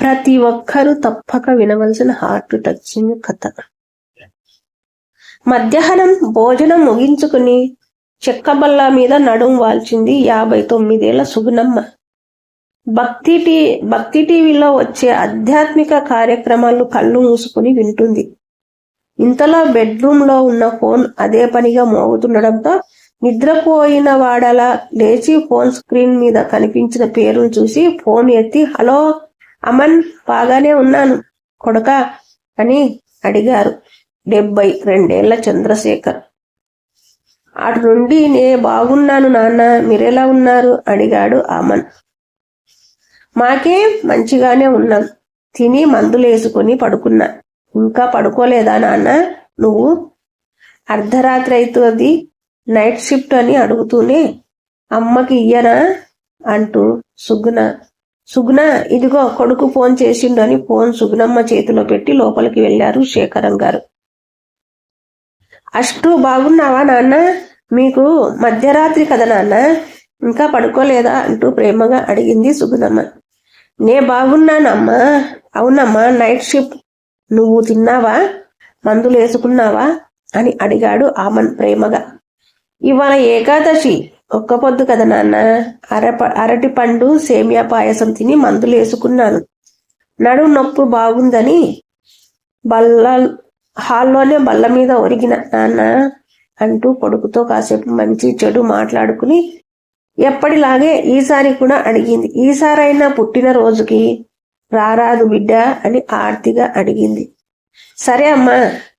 ప్రతి ఒక్కరూ తప్పక వినవలసిన హార్ట్ టచింగ్ కథ. మధ్యాహ్నం భోజనం ముగించుకుని చెక్కబల్ల మీద నడుం వాల్చింది యాభై తొమ్మిదేళ్ళ సుగుణమ్మ. భక్తి టీ భక్తి టీవీలో వచ్చే ఆధ్యాత్మిక కార్యక్రమాలు కళ్ళు మూసుకుని వింటుంది. ఇంతలో బెడ్రూమ్లో ఉన్న ఫోన్ అదే పనిగా మోగుతుండడంతో నిద్రపోయిన వాడలా లేచి ఫోన్ స్క్రీన్ మీద కనిపించిన పేరును చూసి ఫోన్ ఎత్తి హలో అమన్ బాగానే ఉన్నాను కొడక అని అడిగారు. డెబ్బై రెండేళ్ళ చంద్రశేఖర్. అటు నుండి నే బాగున్నాను నాన్న మీరెలా ఉన్నారు? అడిగాడు అమన్. మాకే మంచిగానే ఉన్నాం తిని మందులేసుకుని పడుకున్నా. ఇంకా పడుకోలేదా నాన్న? నువ్వు? అర్ధరాత్రి అవుతుంది నైట్ షిఫ్ట్ అని అడుగుతూనే. అమ్మకి ఇయ్యనా? అంటూ సుగ్గున సుగుణ ఇదిగో కొడుకు ఫోన్ చేసిండు అని ఫోన్ సుగుణమ్మ చేతిలో పెట్టి లోపలికి వెళ్ళారు శేఖరం గారు. అష్టు బాగున్నావా నాన్న? మీకు మధ్యరాత్రి కదా నాన్న? ఇంకా పడుకోలేదా? అంటూ ప్రేమగా అడిగింది సుగుణమ్మ నే బాగున్నానమ్మా. అవునమ్మా నైట్ షిఫ్ట్. నువ్వు తిన్నావా? మందులు వేసుకున్నావా అని అడిగాడు ఆమన్ ప్రేమగా. ఇవాళ ఏకాదశి. ఒక్క పొద్దు కదా నాన్న. అరప అరటి పండు సేమియా పాయసం తిని మందులు వేసుకున్నాను. నడు నొప్పి బాగుందని బల్ల హాల్లోనే బల్ల మీద ఒరిగిన నాన్న అంటూ కొడుకుతో కాసేపు మంచి చెడు మాట్లాడుకుని ఎప్పటిలాగే ఈసారి కూడా అడిగింది. ఈసారైనా పుట్టిన రోజుకి రారాదు బిడ్డ అని ఆర్తిగా అడిగింది. సరే అమ్మా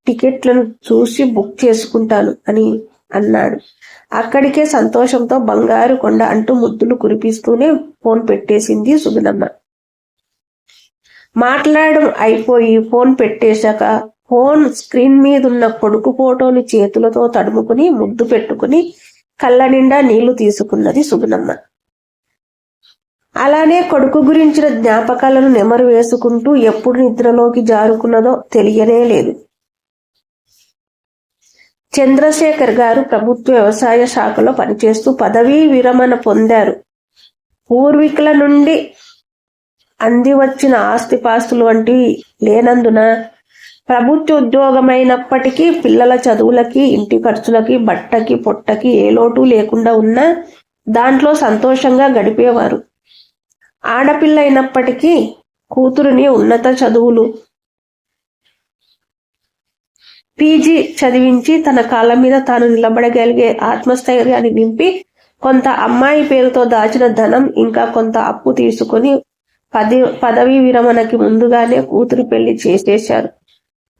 టికెట్లను చూసి బుక్ చేసుకుంటాను అని అన్నాడు అక్కడికే సంతోషంతో బంగారు కొండ అంటూ ముద్దులు కురిపిస్తూనే ఫోన్ పెట్టేసింది సుగుణమ్మ. మాట్లాడడం అయిపోయి ఫోన్ పెట్టేశాక ఫోన్ స్క్రీన్ మీద ఉన్న కొడుకు ఫోటోని చేతులతో తడుముకుని ముద్దు పెట్టుకుని కళ్ళ నిండా నీళ్ళు తీసుకున్నది సుగుణమ్మ. అలానే కొడుకు గురించిన జ్ఞాపకాలను నెమరు వేసుకుంటూ ఎప్పుడు నిద్రలోకి జారుకున్నదో తెలియనే లేదు. చంద్రశేఖర్ గారు ప్రభుత్వ వ్యవసాయ శాఖలో పనిచేస్తూ పదవీ విరమణ పొందారు. పూర్వీకుల నుండి అంది వచ్చిన ఆస్తిపాస్తులు వంటివి లేనందున ప్రభుత్వ ఉద్యోగమైనప్పటికీ పిల్లల చదువులకి ఇంటి ఖర్చులకి బట్టకి పొట్టకి ఏ లోటు లేకుండా ఉన్నా దాంట్లో సంతోషంగా గడిపేవారు. ఆడపిల్ల అయినప్పటికీ కూతురుని ఉన్నత చదువులు పీజీ చదివించి తన కాళ్ళ మీద తాను నిలబడగలిగే ఆత్మస్థైర్యాన్ని నింపి కొంత అమ్మాయి పేరుతో దాచిన ధనం ఇంకా కొంత అప్పు తీసుకుని పది పదవీ విరమణకి ముందుగానే కూతురు పెళ్ళి చేసేశారు.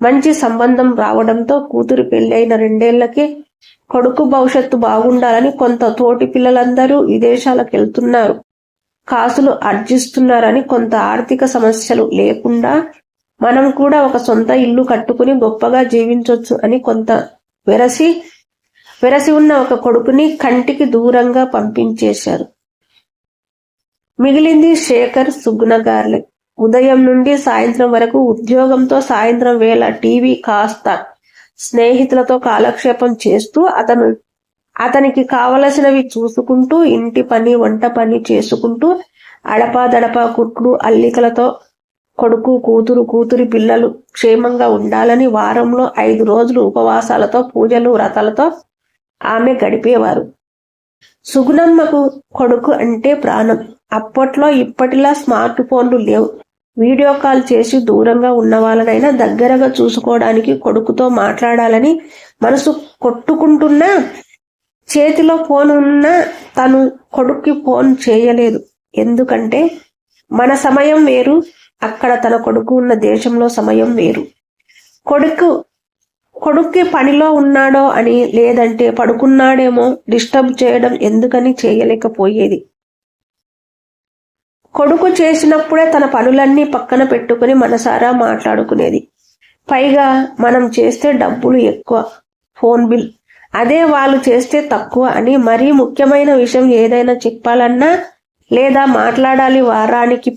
మంచి సంబంధం రావడంతో కూతురు పెళ్ళి అయిన రెండేళ్ళకే కొడుకు భవిష్యత్తు బాగుండాలని కొంత తోటి పిల్లలందరూ విదేశాలకు వెళ్తున్నారు. కాసులు అర్జిస్తున్నారని కొంత ఆర్థిక సమస్యలు లేకుండా మనం కూడా ఒక సొంత ఇల్లు కట్టుకుని గొప్పగా జీవించవచ్చు అని కొంత వెరసి వెరసి ఉన్న ఒక కొడుకుని కంటికి దూరంగా పంపించేశారు. మిగిలింది శేఖర్ సుగ్న గార్లే ఉదయం నుండి సాయంత్రం వరకు ఉద్యోగంతో సాయంత్రం వేళ టీవీ కాస్త స్నేహితులతో కాలక్షేపం చేస్తూ అతను అతనికి కావలసినవి చూసుకుంటూ ఇంటి పని వంట పని చేసుకుంటూ అడపాదడపా కుట్లు అల్లికలతో కొడుకు కూతురు కూతురి పిల్లలు క్షేమంగా ఉండాలని వారంలో ఐదు రోజులు ఉపవాసాలతో పూజలు వ్రతాలతో ఆమె గడిపేవారు. సుగుణమ్మకు కొడుకు అంటే ప్రాణం. అప్పట్లో ఇప్పటిలా స్మార్ట్ ఫోన్లు లేవు. వీడియో కాల్ చేసి దూరంగా ఉన్న వాళ్ళనైనా దగ్గరగా చూసుకోవడానికి కొడుకుతో మాట్లాడాలని మనసు కొట్టుకుంటున్నా చేతిలో ఫోన్ ఉన్నా తను కొడుక్కి ఫోన్ చేయలేదు. ఎందుకంటే మన సమయం వేరు అక్కడ తన కొడుకు ఉన్న దేశంలో సమయం వేరు. కొడుకు కొడుక్కి పనిలో ఉన్నాడో అని లేదంటే పడుకున్నాడేమో డిస్టర్బ్ చేయడం ఎందుకని చేయలేకపోయేది. కొడుకు చేసినప్పుడే తన పనులన్నీ పక్కన పెట్టుకుని మనసారా మాట్లాడుకునేది. పైగా మనం చేస్తే డబ్బులు ఎక్కువ ఫోన్ బిల్. అదే వాళ్ళు చేస్తే తక్కువ అని మరీ ముఖ్యమైన విషయం ఏదైనా చెప్పాలన్నా లేదా మాట్లాడాలి వారానికి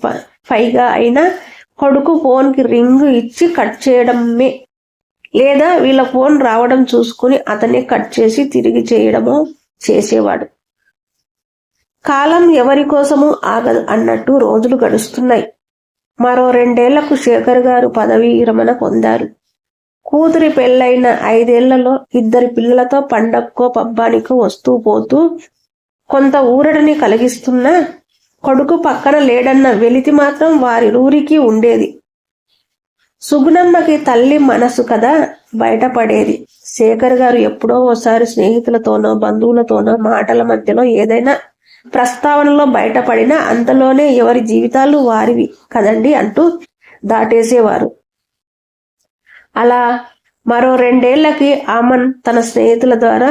పైగా అయినా కొడుకు ఫోన్కి రింగ్ ఇచ్చి కట్ చేయడమే. లేదా వీళ్ళ ఫోన్ రావడం చూసుకుని అతనే కట్ చేసి తిరిగి చేయడమో చేసేవాడు. కాలం ఎవరి కోసము ఆగదు అన్నట్టు రోజులు గడుస్తున్నాయి. మరో రెండేళ్ళకు శేఖర్ గారు పదవీ విరమణ పొందారు. కూతురి పెళ్ళైన ఐదేళ్ళలో ఇద్దరి పిల్లలతో పండక్కో పబ్బానికో వస్తూ పోతూ కొంత ఊరడని కలిగిస్తున్నా కొడుకు పక్కన లేడన్న వెలితి మాత్రం వారిరూరికి ఉండేది. సుగుణమ్మకి తల్లి మనసు కదా బయటపడేది. శేఖర్ గారు ఎప్పుడో ఓసారి స్నేహితులతోనో బంధువులతోనో మాటల మధ్యలో ఏదైనా ప్రస్తావనలో బయటపడినా అంతలోనే ఎవరి జీవితాలు వారివి కదండి అంటూ దాటేసేవారు. అలా మరో రెండేళ్ళకి ఆమన్ తన స్నేహితుల ద్వారా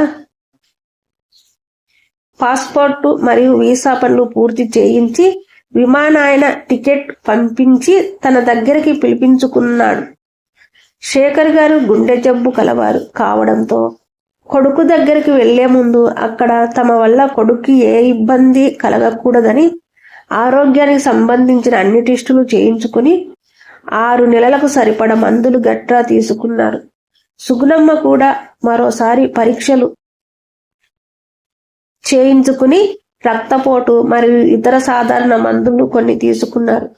పాస్పోర్టు మరియు వీసా పనులు పూర్తి చేయించి విమానాయన టికెట్ పంపించి తన దగ్గరికి పిలిపించుకున్నాడు. శేఖర్ గారు గుండె జబ్బు కలవారు కావడంతో కొడుకు దగ్గరికి వెళ్ళే ముందు అక్కడ తమ వల్ల కొడుక్కి ఏ ఇబ్బంది కలగకూడదని ఆరోగ్యానికి సంబంధించిన అన్ని టెస్టులు చేయించుకుని ఆరు నెలలకు సరిపడ మందులు గట్రా తీసుకున్నారు. సుగుణమ్మ కూడా మరోసారి పరీక్షలు చేయించుకుని రక్తపోటు మరియు ఇతర సాధారణ మందులు కొన్ని తీసుకున్నారు.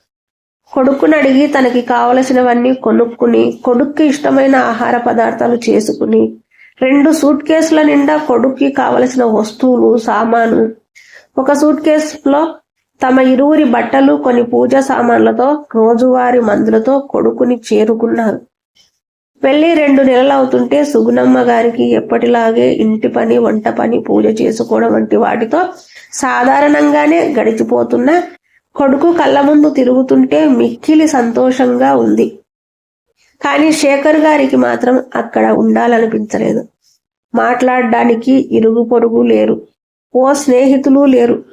కొడుకుని అడిగి తనకి కావలసినవన్నీ కొనుక్కుని కొడుక్కి ఇష్టమైన ఆహార పదార్థాలు చేసుకుని రెండు సూట్ కేసుల నిండా కొడుక్కి కావలసిన వస్తువులు సామాను. ఒక సూట్ కేసులో తమ ఇరువురి బట్టలు కొన్ని పూజ సామాన్లతో రోజువారి మందులతో కొడుకుని చేరుకున్నారు. పెళ్ళి రెండు నెలలు అవుతుంటే సుగుణమ్మ గారికి ఎప్పటిలాగే ఇంటి పని వంట పని పూజ చేసుకోవడం వంటి వాటితో సాధారణంగానే గడిచిపోతున్న కొడుకు కళ్ళ ముందు తిరుగుతుంటే మిక్కిలి సంతోషంగా ఉంది. కానీ శేఖర్ గారికి మాత్రం అక్కడ ఉండాలనిపించలేదు. మాట్లాడడానికి ఇరుగు పొరుగు లేరు. ఓ స్నేహితులు లేరు.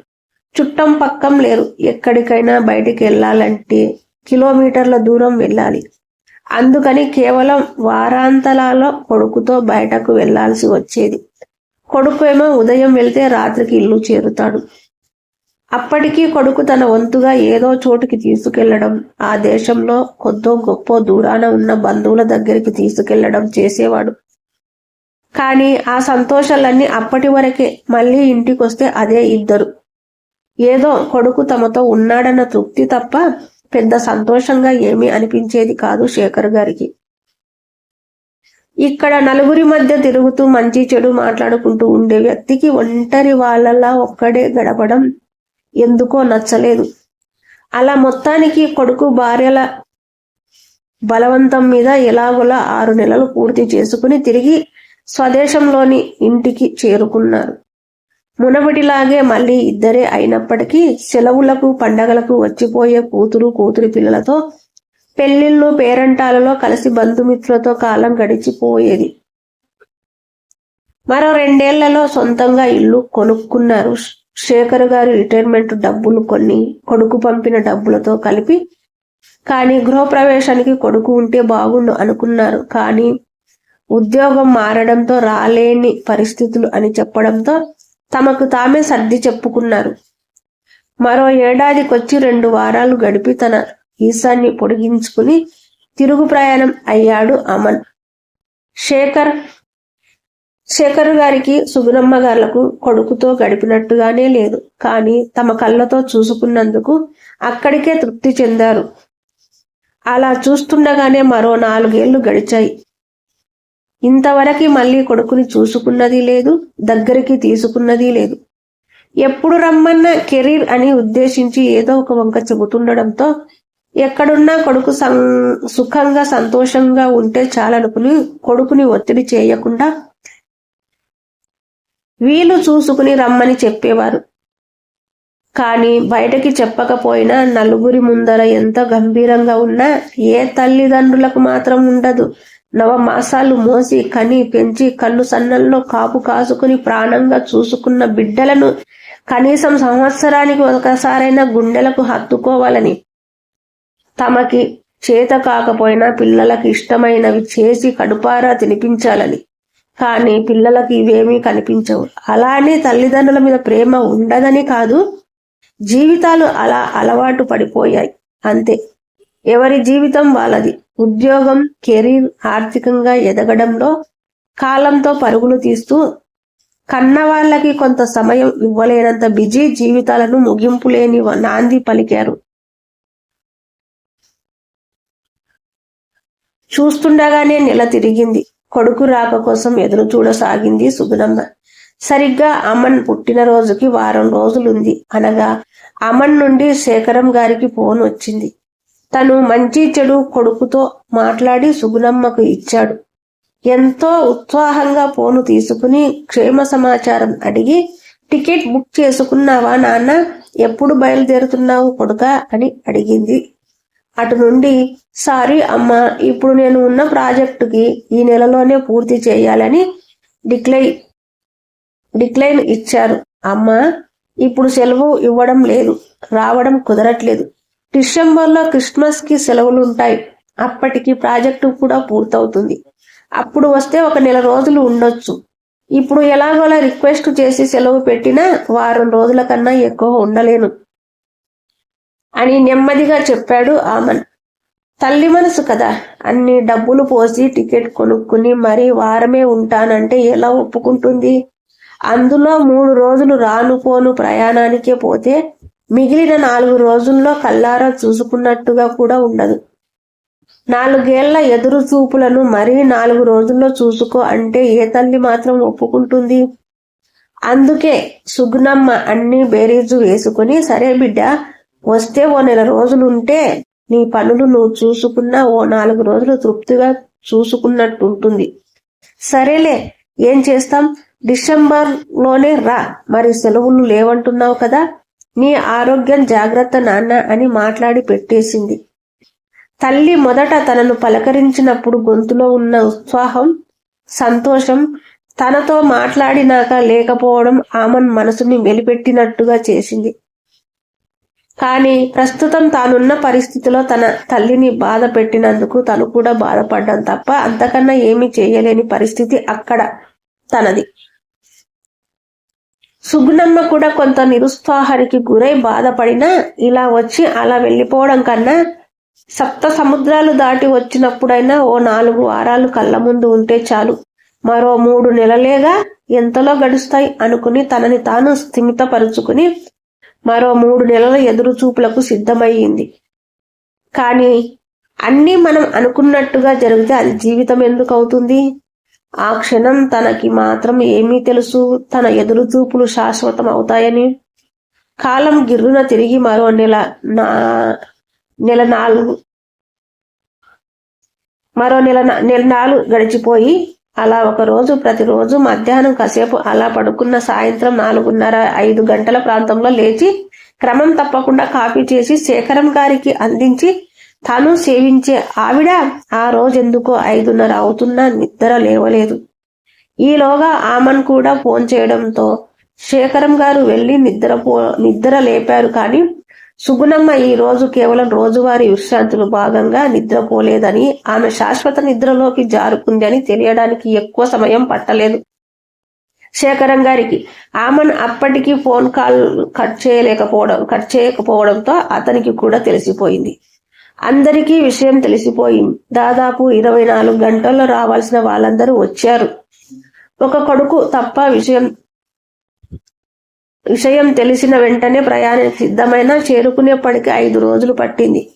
చుట్టం పక్కం లేరు. ఎక్కడికైనా బయటికి వెళ్ళాలంటే కిలోమీటర్ల దూరం వెళ్ళాలి. అందుకని కేవలం వారాంతలాలో కొడుకుతో బయటకు వెళ్ళాల్సి వచ్చేది. కొడుకు ఏమో ఉదయం వెళ్తే రాత్రికి ఇల్లు చేరుతాడు. అప్పటికీ కొడుకు తన వంతుగా ఏదో చోటుకి తీసుకెళ్ళడం ఆ దేశంలో కొద్దో గొప్ప దూరాన ఉన్న బంధువుల దగ్గరికి తీసుకెళ్ళడం చేసేవాడు. కానీ ఆ సంతోషాలన్నీ అప్పటి వరకే మళ్ళీ ఇంటికొస్తే అదే ఇద్దరు. ఏదో కొడుకు తమతో ఉన్నాడన్న తృప్తి తప్ప పెద్ద సంతోషంగా ఏమీ అనిపించేది కాదు శేఖర్ గారికి. ఇక్కడ నలుగురి మధ్య తిరుగుతూ మంచి చెడు మాట్లాడుకుంటూ ఉండే వ్యక్తికి ఒంటరి వాళ్ళలా ఒక్కడే గడపడం ఎందుకో నచ్చలేదు. అలా మొత్తానికి కొడుకు భార్యల బలవంతం మీద ఎలాగోలా ఆరు నెలలు పూర్తి చేసుకుని తిరిగి స్వదేశంలోని ఇంటికి చేరుకున్నారు. మునపటిలాగే మళ్ళీ ఇద్దరే అయినప్పటికీ సెలవులకు పండగలకు వచ్చిపోయే కూతురు కూతురి పిల్లలతో పెళ్ళిళ్ళు పేరంటాలలో కలిసి బంధుమిత్రులతో కాలం గడిచిపోయేది. మరో రెండేళ్ళలో సొంతంగా ఇల్లు కొనుక్కున్నారు. శేఖర్ గారు రిటైర్మెంట్ డబ్బులు కొన్ని కొడుకు పంపిన డబ్బులతో కలిపి కానీ గృహప్రవేశానికి కొడుకు ఉంటే బాగుండు అనుకున్నారు. కానీ ఉద్యోగం మారడంతో రాలేని పరిస్థితులు అని చెప్పడంతో తమకు తామే సర్ది చెప్పుకున్నారు. మరో ఏడాదికొచ్చి రెండు వారాలు గడిపి తన ఈశాన్ని పొడిగించుకుని తిరుగు ప్రయాణం అయ్యాడు అమన్. శేఖర్ శేఖర్ గారికి సుగుణమ్మ గారులకు కొడుకుతో గడిపినట్టుగానే లేదు. కానీ తమ కళ్ళతో చూసుకున్నందుకు అక్కడికే తృప్తి చెందారు. అలా చూస్తుండగానే మరో నాలుగేళ్ళు గడిచాయి. ఇంతవరకు మళ్ళీ కొడుకుని చూసుకున్నది లేదు దగ్గరికి తీసుకున్నది లేదు. ఎప్పుడు రమ్మన్న కెరీర్ అని ఉద్దేశించి ఏదో ఒక వంక చెబుతుండడంతో ఎక్కడున్నా కొడుకు సం సుఖంగా సంతోషంగా ఉంటే చాలనుకుని కొడుకుని ఒత్తిడి చేయకుండా వీలు చూసుకుని రమ్మని చెప్పేవారు. కానీ బయటకి చెప్పకపోయినా నలుగురి ముందర ఎంత గంభీరంగా ఉన్నా ఏ తల్లిదండ్రులకు మాత్రం ఉండదు. నవమాసాలు మోసి కని పెంచి కళ్ళు సన్నల్లో కాపు కాసుకుని ప్రాణంగా చూసుకున్న బిడ్డలను కనీసం సంవత్సరానికి ఒకసారైనా గుండెలకు హత్తుకోవాలని. తమకి చేత కాకపోయినా పిల్లలకి ఇష్టమైనవి చేసి కడుపారా తినిపించాలని. కానీ పిల్లలకి ఇవేమీ కనిపించవు. అలానే తల్లిదండ్రుల మీద ప్రేమ ఉండదని కాదు జీవితాలు అలా అలవాటు పడిపోయాయి. అంతే. ఎవరి జీవితం వాళ్ళది. ఉద్యోగం కెరీర్ ఆర్థికంగా ఎదగడంలో కాలంతో పరుగులు తీస్తూ కన్న వాళ్ళకి కొంత సమయం ఇవ్వలేనంత బిజీ జీవితాలను ముగింపు లేని నాంది పలికారు. చూస్తుండగానే నెల తిరిగింది. కొడుకు రాక కోసం ఎదురు చూడసాగింది సుగుణమ్మ. సరిగ్గా అమన్ పుట్టినరోజుకి వారం రోజులుంది అనగా అమన్ నుండి శేఖరం గారికి ఫోన్ వచ్చింది. తను మంచి చెడు కొడుకుతో మాట్లాడి సుగుణమ్మకు ఇచ్చాడు. ఎంతో ఉత్సాహంగా ఫోను తీసుకుని క్షేమ సమాచారం అడిగి టికెట్ బుక్ చేసుకున్నావా నాన్న? ఎప్పుడు బయలుదేరుతున్నావు కొడుక? అని అడిగింది. అటు నుండి సారీ అమ్మ ఇప్పుడు నేను ఉన్న ప్రాజెక్టుకి ఈ నెలలోనే పూర్తి చేయాలని డిక్లై డిక్లైన్ ఇచ్చారు. అమ్మ ఇప్పుడు సెలవు ఇవ్వడం లేదు రావడం కుదరట్లేదు. డిసెంబర్లో క్రిస్మస్కి సెలవులు ఉంటాయి అప్పటికి ప్రాజెక్టు కూడా పూర్తవుతుంది. అప్పుడు వస్తే ఒక నెల రోజులు ఉండొచ్చు. ఇప్పుడు ఎలాగోలా రిక్వెస్ట్ చేసి సెలవు పెట్టినా వారం రోజుల కన్నా ఎక్కువ ఉండలేను. అని నెమ్మదిగా చెప్పాడు ఆమన్. తల్లి మనసు కదా. అన్ని డబ్బులు పోసి టికెట్ కొనుక్కుని మరీ వారమే ఉంటానంటే ఎలా ఒప్పుకుంటుంది? అందులో మూడు రోజులు రాను పోను ప్రయాణానికే పోతే మిగిలిన నాలుగు రోజుల్లో కల్లారా చూసుకున్నట్టుగా కూడా ఉండదు. నాలుగేళ్ళ ఎదురు చూపులను మరీ నాలుగు రోజుల్లో చూసుకో అంటే ఏ తల్లి మాత్రం ఒప్పుకుంటుంది? అందుకే సుగ్నమ్మ అన్ని బేరీజు వేసుకుని సరే బిడ్డ వస్తే ఓ నెల రోజులుంటే నీ పనులు నువ్వు చూసుకున్నా ఓ నాలుగు రోజులు తృప్తిగా చూసుకున్నట్టుంటుంది. సరేలే ఏం చేస్తాం? డిసెంబర్లోనే రా మరి సెలవులు లేవంటున్నావు కదా. నీ ఆరోగ్యం జాగ్రత్త నాన్న అని మాట్లాడి పెట్టేసింది. తల్లి మొదట తనను పలకరించినప్పుడు గొంతులో ఉన్న ఉత్సాహం సంతోషం తనతో మాట్లాడినాక లేకపోవడం ఆమెన్ మనసుని మెలిపెట్టినట్టుగా చేసింది. కానీ ప్రస్తుతం తానున్న పరిస్థితిలో తన తల్లిని బాధ పెట్టినందుకు తను కూడా బాధపడ్డం తప్ప అంతకన్నా ఏమీ చేయలేని పరిస్థితి అక్కడ తనది. సుగుణమ్మ కూడా కొంత నిరుత్సాహానికి గురై బాధపడినా ఇలా వచ్చి అలా వెళ్ళిపోవడం కన్నా సప్త సముద్రాలు దాటి వచ్చినప్పుడైనా ఓ నాలుగు వారాలు కళ్ళ ముందు ఉంటే చాలు. మరో మూడు నెలలేగా ఎంతలో గడుస్తాయి అనుకుని తనని తాను స్థిమితపరుచుకుని మరో మూడు నెలల ఎదురు చూపులకు సిద్ధమయ్యింది. కానీ అన్నీ మనం అనుకున్నట్టుగా జరిగితే అది జీవితం ఎందుకు అవుతుంది? ఆ క్షణం తనకి మాత్రం ఏమీ తెలుసు. తన ఎదురు చూపులు శాశ్వతం అవుతాయని. కాలం గిర్రున తిరిగి మరో నెల నా నెల నాలుగు మరో నెల నెల నాలుగు గడిచిపోయి అలా ఒక రోజు ప్రతిరోజు మధ్యాహ్నం కాసేపు అలా పడుకున్న సాయంత్రం నాలుగున్నర ఐదు గంటల ప్రాంతంలో లేచి క్రమం తప్పకుండా కాపీ చేసి శేఖరం గారికి అందించి తాను సేవించే ఆవిడ ఆ రోజెందుకో ఐదున్నర అవుతున్నా నిద్ర లేవలేదు. ఈలోగా ఆమన్ కూడా ఫోన్ చేయడంతో శేఖరం గారు వెళ్ళి నిద్రపో నిద్ర లేపారు కానీ సుగుణమ్మ ఈ రోజు కేవలం రోజువారీ విశ్రాంతులు భాగంగా నిద్రపోలేదని ఆమె శాశ్వత నిద్రలోకి జారుకుంది అని తెలియడానికి ఎక్కువ సమయం పట్టలేదు. శేఖరం గారికి ఆమెను అప్పటికి ఫోన్ కాల్ కట్ చేయలేకపోవడం కట్ చేయకపోవడంతో అతనికి కూడా తెలిసిపోయింది. అందరికీ విషయం తెలిసిపోయింది. దాదాపు ఇరవై నాలుగు గంటల్లో రావాల్సిన వాళ్ళందరూ వచ్చారు. ఒక కొడుకు తప్ప విషయం విషయం తెలిసిన వెంటనే ప్రయాణం సిద్ధమైన చేరుకునేప్పటికి ఐదు రోజులు పట్టింది.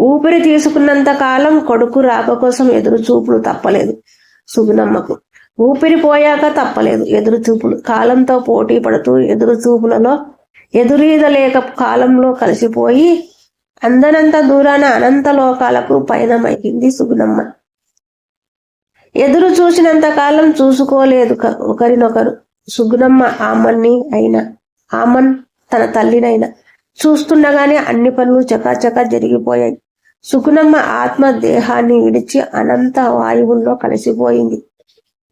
ఊపిరి తీసుకున్నంత కాలం కొడుకు రాక కోసం ఎదురు చూపులు తప్పలేదు సుగుణమ్మకు. ఊపిరి పోయాక తప్పలేదు ఎదురు చూపులు కాలంతో పోటీ పడుతూ ఎదురు చూపులలో ఎదురీదలేక కాలంలో కలిసిపోయి అందనంత దూరాన అనంత లోకాలకు పయనమైంది సుగుణమ్మ. ఎదురు చూసినంత కాలం చూసుకోలేదు ఒకరినొకరు. సుగుణమ్మ ఆమన్ని అయినా ఆమన్ తన తల్లినైనా. చూస్తుండగానే అన్ని పనులు చకాచకా జరిగిపోయాయి. సుగుణమ్మ ఆత్మ దేహాన్ని విడిచి అనంత వాయువుల్లో కలిసిపోయింది.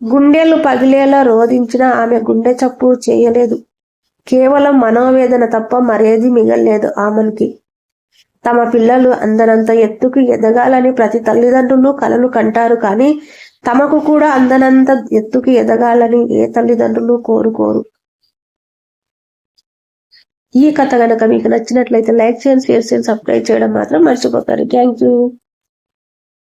గుండెలు పగిలేలా రోధించిన ఆమె గుండె చప్పుడు చేయలేదు. కేవలం మనోవేదన తప్ప మరేది మిగల్లేదు ఆమెకి తమ పిల్లలు అందనంత ఎత్తుకు ఎదగాలని ప్రతి తల్లిదండ్రులు కలలు కంటారు కానీ తమకు కూడా అందనంత ఎత్తుకు ఎదగాలని ఏ తల్లిదండ్రులు కోరుకోరు. ఈ కథ కనుక మీకు నచ్చినట్లయితే లైక్ చేయండి షేర్ చేయండి సబ్స్క్రైబ్ చేయడం మాత్రం మర్చిపోతారు థ్యాంక్ యూ.